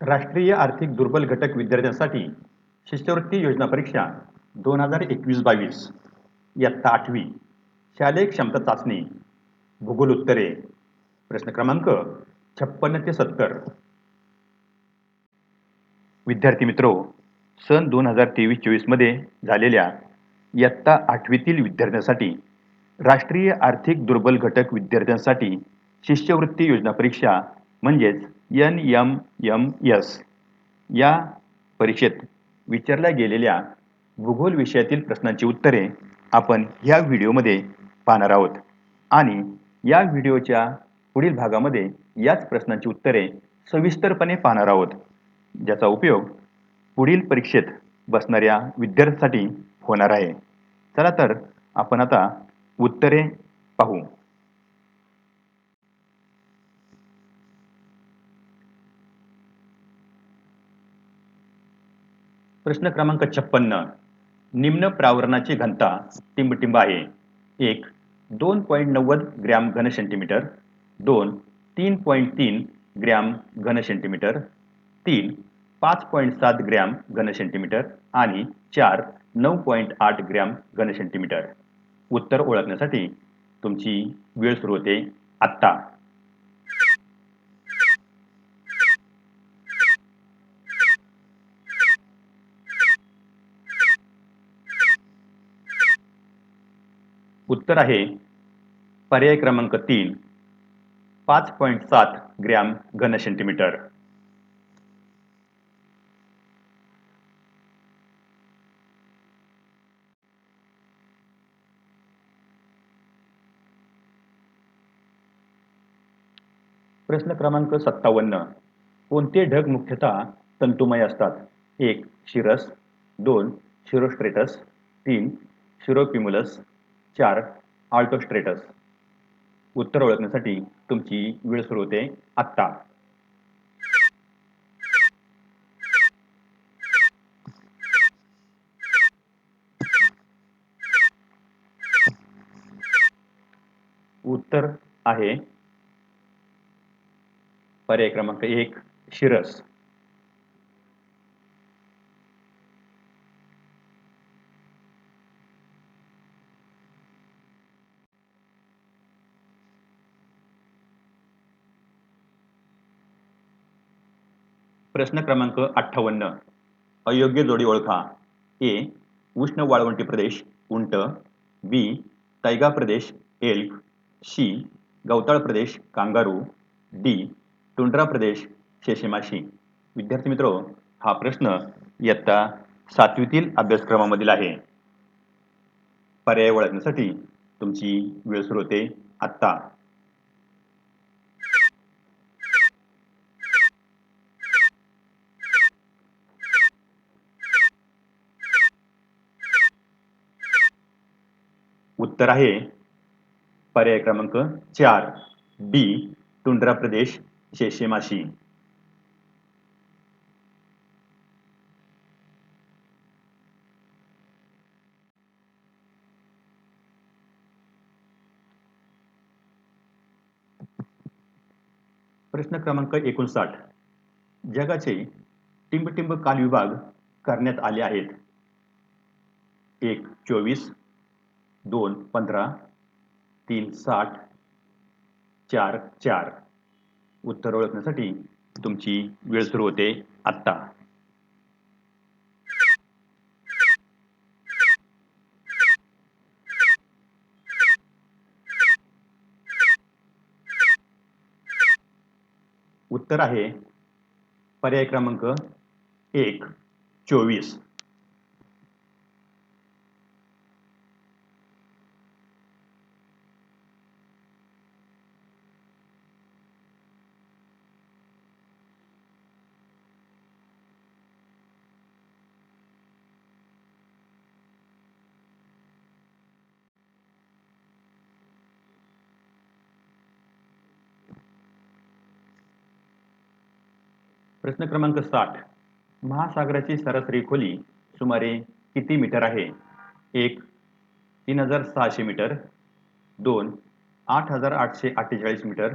राष्ट्रीय आर्थिक दुर्बल घटक विद्यार्थ्यांसाठी शिष्यवृत्ती योजना परीक्षा दोन हजार एकवीस बावीस. इयत्ता आठवी. शालेय क्षमता चाचणी. भूगोल उत्तरे. प्रश्न क्रमांक छप्पन्न ते सत्तर. विद्यार्थी मित्रो सन दोन हजार तेवीस चोवीसमध्ये झालेल्या इयत्ता आठवीतील विद्यार्थ्यांसाठी राष्ट्रीय आर्थिक दुर्बल घटक विद्यार्थ्यांसाठी शिष्यवृत्ती योजना परीक्षा म्हणजेच एन एम एम एस या परीक्षेत विचारल्या गेलेल्या भूगोल विषयातील प्रश्नांची उत्तरे आपण ह्या व्हिडिओमध्ये पाहणार आहोत. आणि या व्हिडिओच्या पुढील भागामध्ये याच प्रश्नांची उत्तरे सविस्तरपणे पाहणार आहोत. ज्याचा उपयोग पुढील परीक्षेत बसणाऱ्या विद्यार्थ्यांसाठी होणार आहे. चला तर आपण आता उत्तरे पाहू. प्रश्न क्रमांक छप्पन्न. निम्न प्रावरणाची घनता टिंबटिंब आहे. एक दोन पॉईंट नव्वद ग्रॅम घन सेंटीमीटर. दोन तीन पॉईंट तीन ग्रॅम घन सेंटीमीटर. तीन पाच पॉईंट सात ग्रॅम घन सेंटीमीटर. आणि चार नऊ पॉईंट आठ ग्रॅम घन सेंटीमीटर. उत्तर ओळखण्यासाठी तुमची वेळ सुरू होते आत्ता. उत्तर आहे पर्याय क्रमांक तीन पाच पॉईंट सात ग्रॅम घन सेंटीमीटर. प्रश्न क्रमांक सत्तावन्न कोणते ढग मुख्यतः तंतुमय असतात? एक शिरस दोन शिरोस्ट्रेटस तीन शिरोपिमुलस चार आल्टोस्ट्रेटस उत्तर ओळखण्यासाठी तुमची वेळ सुरू होते आत्ता. उत्तर आहे पर्याय क्रमांक एक शिरस. प्रश्न क्रमांक अठ्ठावन्न. अयोग्य जोडी ओळखा. ए उष्ण वाळवंटी प्रदेश उंट. बी तैगा प्रदेश एल्क. सी गवताळ प्रदेश कांगारू. डी टुंड्रा प्रदेश शेषेमाशी. विद्यार्थी मित्रो हा प्रश्न इयत्ता सातवीतील अभ्यासक्रमामधील आहे. पर्याय ओळखण्यासाठी तुमची वेळ सुरू होते आत्ता. उत्तर आहे. पर्याय क्रमांक चार. बी टुंड्रा प्रदेश शेषेमाशी. प्रश्न क्रमांक एकोणसाठ. जगाचे टिंबटिंब कालविभाग करण्यात आले आहेत. एक चोवीस दोन पंधरा तीन साठ चार चार. उत्तर ओळखण्यासाठी तुमची वेळ सुरू होते आत्ता. उत्तर आहे पर्याय क्रमांक एक चोवीस. प्रश्न क्रमांक साठ. महासागराची सरासरी खोली सुमारे किती मीटर आहे? एक तीन हजार सहाशे मीटर. दोन आठ हजार आठशे अठ्ठेचाळीस मीटर.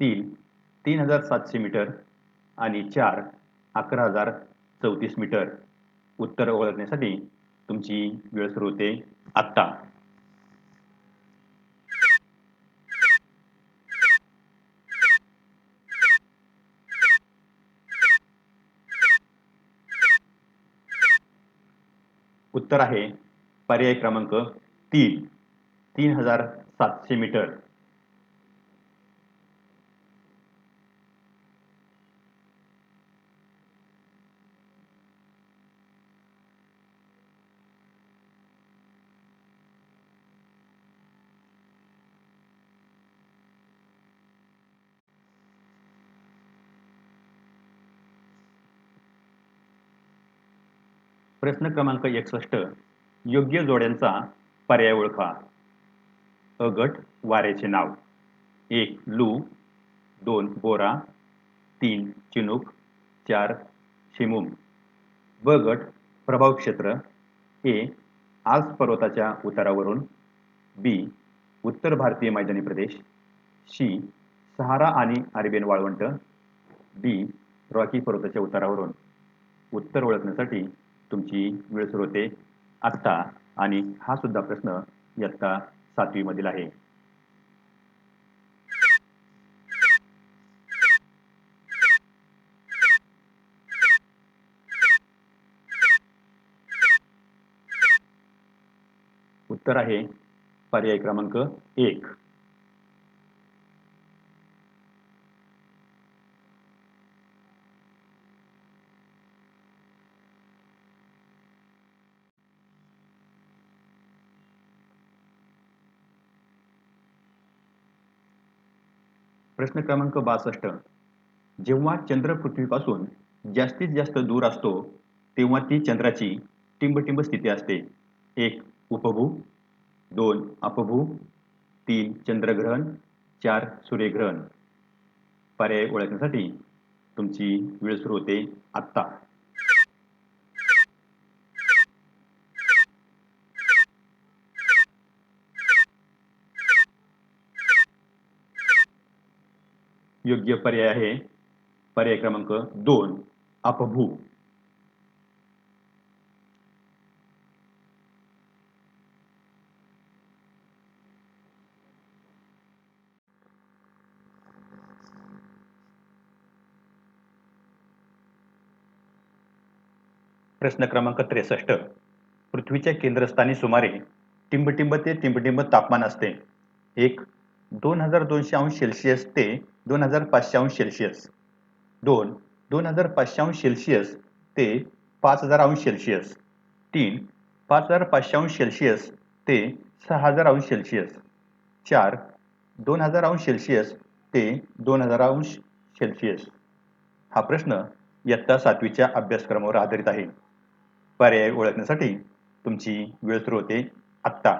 तीन तीन हजार सातशे मीटर. आणि चार अकरा हजार चौतीस मीटर. उत्तर ओळखण्यासाठी तुमची वेळ सुरू होते आत्ता. उत्तर आहे पर्याय क्रमांक तीन. तीन हजार सातशे मीटर. प्रश्न क्रमांक एकसष्ट. योग्य जोड्यांचा पर्याय ओळखा. अ गट वाऱ्याचे नाव. एक लू. दोन बोरा. तीन चिनूक. चार शिमुम. ब गट प्रभाव क्षेत्र. ए आज पर्वताच्या उतारावरून. बी उत्तर भारतीय मैदानी प्रदेश. सी सहारा आणि अरेबियन वाळवंट. डी रॉकी पर्वताच्या उतारावरून. उत्तर ओळखण्यासाठी तुमची वेळ सुरू होते आत्ता आणि हा सुद्धा प्रश्न इयत्ता सातवी मधील आहे. उत्तर आहे पर्याय क्रमांक एक. प्रश्न क्रमांक बासष्ट. जेव्हा चंद्र पृथ्वीपासून जास्तीत जास्त दूर असतो तेव्हा ती चंद्राची टिंबटिंब स्थिती असते. एक उपभू. दोन अपभू. तीन चंद्रग्रहण. चार सूर्यग्रहण. पर्याय ओळखण्यासाठी तुमची वेळ सुरू होते आत्ता. योग्य पर्याय आहे. पर्याय क्रमांक दोन अपभू. प्रश्न क्रमांक त्रेसष्ट. पृथ्वीच्या केंद्रस्थानी सुमारे टिंबटिंब ते टिंबटिंब तापमान असते. एक दोन हजार दोनशे अंश सेल्सिअस ते दोन हजार पाचशे अंश सेल्सिअस. दोन दोन हजार पाचशे अंश सेल्सिअस ते पाच हजार अंश सेल्सिअस. तीन पाच हजार पाचशे अंश सेल्सिअस ते सहा हजार अंश सेल्सिअस. चार दोन हजार अंश सेल्सिअस ते दोन हजार अंश सेल्सिअस. हा प्रश्न इयत्ता सातवीच्या अभ्यासक्रमावर आधारित आहे. पर्याय ओळखण्यासाठी तुमची वेळ सुरू होते आत्ता.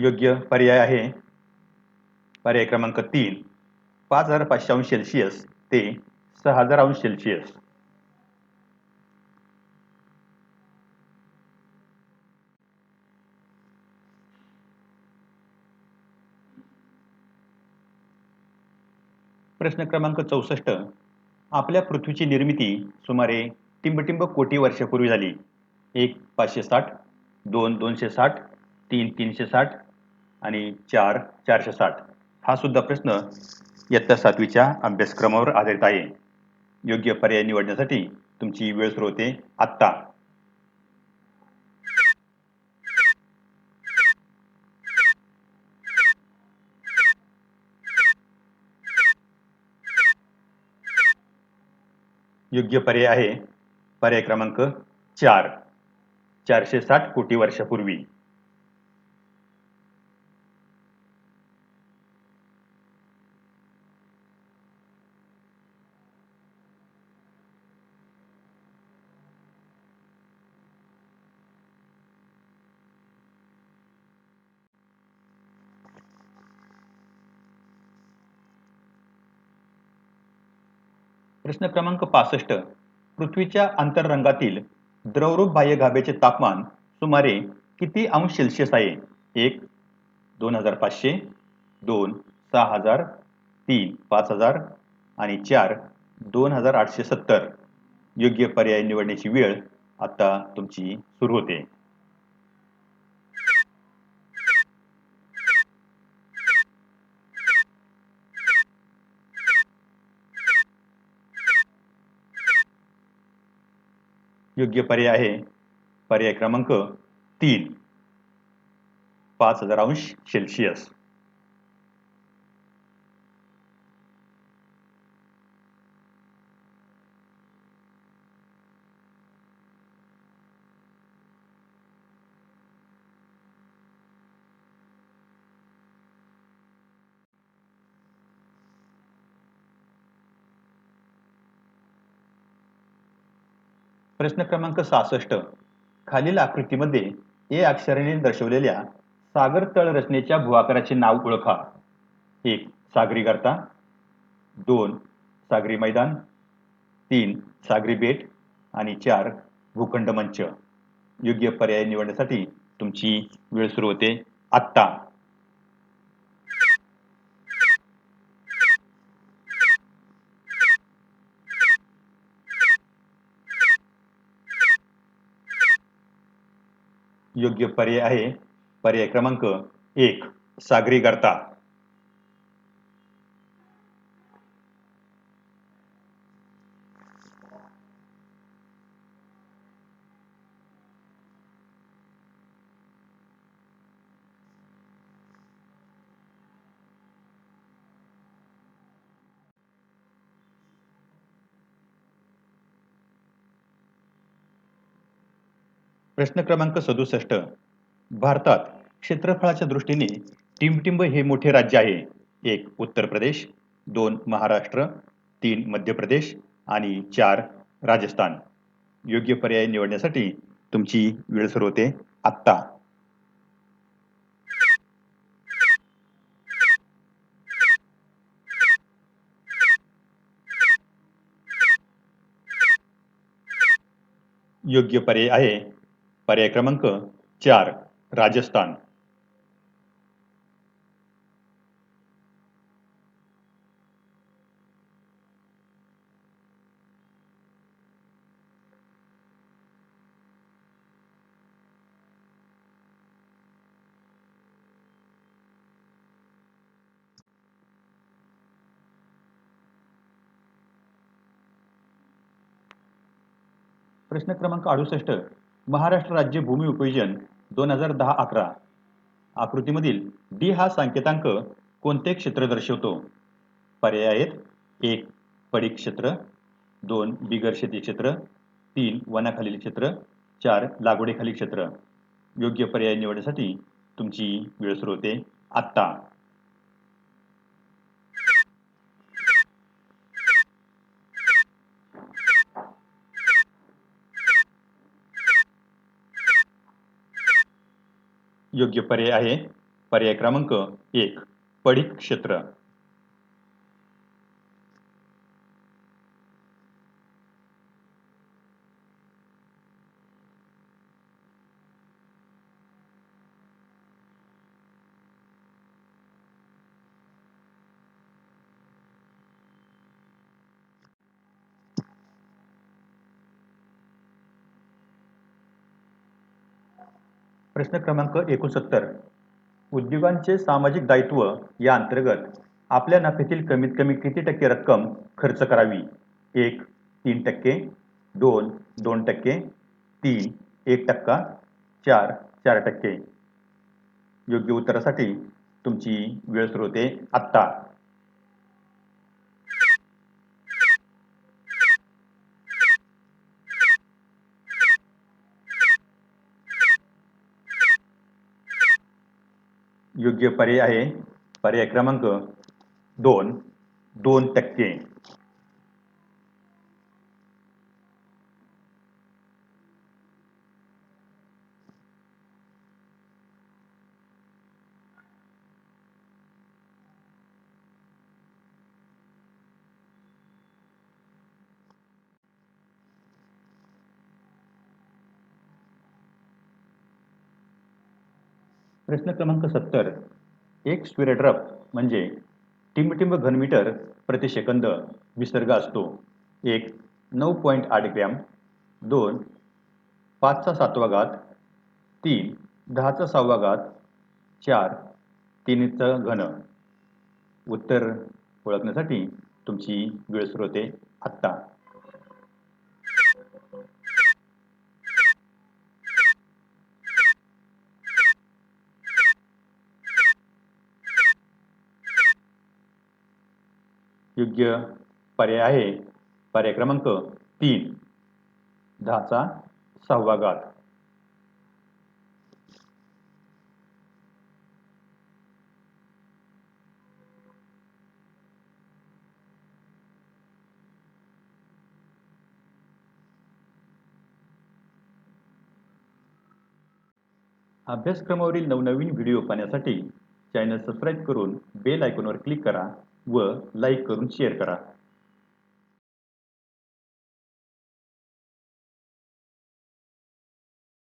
योग्य पर्याय आहे. पर्याय क्रमांक तीन. पाच हजार पाचशे अंश सेल्सिअस ते सहा हजार अंश सेल्सिअस. प्रश्न क्रमांक चौसष्ट. आपल्या पृथ्वीची निर्मिती सुमारे टिंबटिंब कोटी वर्षापूर्वी झाली. एक पाचशे साठ दोन दोनशे साठ तीन तीनशे साठ आणि चार चारशे साठ. हा सुद्धा प्रश्न इयत्ता सातवीच्या अभ्यासक्रमावर आधारित आहे. योग्य पर्याय निवडण्यासाठी तुमची वेळ सुरू होते आत्ता. योग्य पर्याय आहे. पर्याय क्रमांक चार. चारशे साठ कोटी वर्षापूर्वी. प्रश्न क्रमांक पासष्ट. पृथ्वीच्या अंतररंगातील द्रवरूप बाह्य गाभेचे तापमान सुमारे किती अंश सेल्सिअस आहे? एक दोन हजार पाचशे दोन सहा हजार तीन पाच हजार आणि चार दोन हजार आठशे सत्तर. योग्य पर्याय निवडण्याची वेळ आता तुमची सुरू होते. योग्य पर्याय आहे. पर्याय क्रमांक तीन. पाच हजार अंश सेल्सिअस प्रश्न क्रमांक सहासष्ट. खालील आकृतीमध्ये ए अक्षराने दर्शवलेल्या सागर तळ रचनेच्या भूआकाराचे नाव ओळखा. एक सागरी गर्ता. दोन सागरी मैदान. तीन सागरी बेट. आणि चार भूखंड मंच. योग्य पर्याय निवडण्यासाठी तुमची वेळ सुरू होते. आत्ता. योग्य पर्याय आहे. पर्याय क्रमांक एक सागरी गर्ता प्रश्न क्रमांक सदुसष्ट. भारतात क्षेत्रफळाच्या दृष्टीने टिंबटिंब हे मोठे राज्य आहे. एक उत्तर प्रदेश दोन महाराष्ट्र तीन मध्य प्रदेश आणि चार राजस्थान. योग्य पर्याय निवडण्यासाठी तुमची वेळ सुरू होते. आत्ता. योग्य पर्याय आहे. पर्याय क्रमांक चार राजस्थान. प्रश्न क्रमांक अडुसष्ट महाराष्ट्र राज्य भूमी उपयोजन दोन हजार दहा अकरा. आकृतीमधील डी हा सांकेतांक कोणते क्षेत्र दर्शवतो? पर्याय आहेत. एक पडीक क्षेत्र. दोन बिगर शेती क्षेत्र. तीन वनाखालील क्षेत्र. चार लागवडीखालील क्षेत्र. योग्य पर्याय निवडण्यासाठी तुमची वेळ सुरू होते. आत्ता. योग्य पर्याय आहे. पर्याय क्रमांक एक पडीक क्षेत्र. प्रश्न क्रमांक एकोणसत्तर. उद्योगांचे सामाजिक दायित्व या अंतर्गत आपल्या नफ्यातील कमीत कमी किती टक्के रक्कम खर्च करावी? एक तीन टक्के दोन दोन टक्के तीन एक टक्का चार चार टक्के. योग्य उत्तरासाठी तुमची वेळ सुरू होते आत्ता. योग्य पर्याय आहे. पर्याय क्रमांक दोन. दोन टक्के. प्रश्न क्रमांक सत्तर. एक स्पिरेड्रप म्हणजे टिंबटिंब घनमीटर प्रति सेकंद विसर्ग असतो. एक नऊ पॉईंट आठ ग्रॅम. दोन पाचचा सातवा घात. तीन दहाचा सहावा घात. चार तीनचा घन. उत्तर ओळखण्यासाठी तुमची वेळ स्रोते होते आत्ता. योग्य पर्याय आहे. पर्याय क्रमांक तीन. दहाचा सहावा घात अभ्यासक्रमावरील नवनवीन व्हिडिओ पाहण्यासाठी चॅनल सबस्क्राईब करून बेल आयकॉनवर क्लिक करा. व लाईक करून शेअर करा.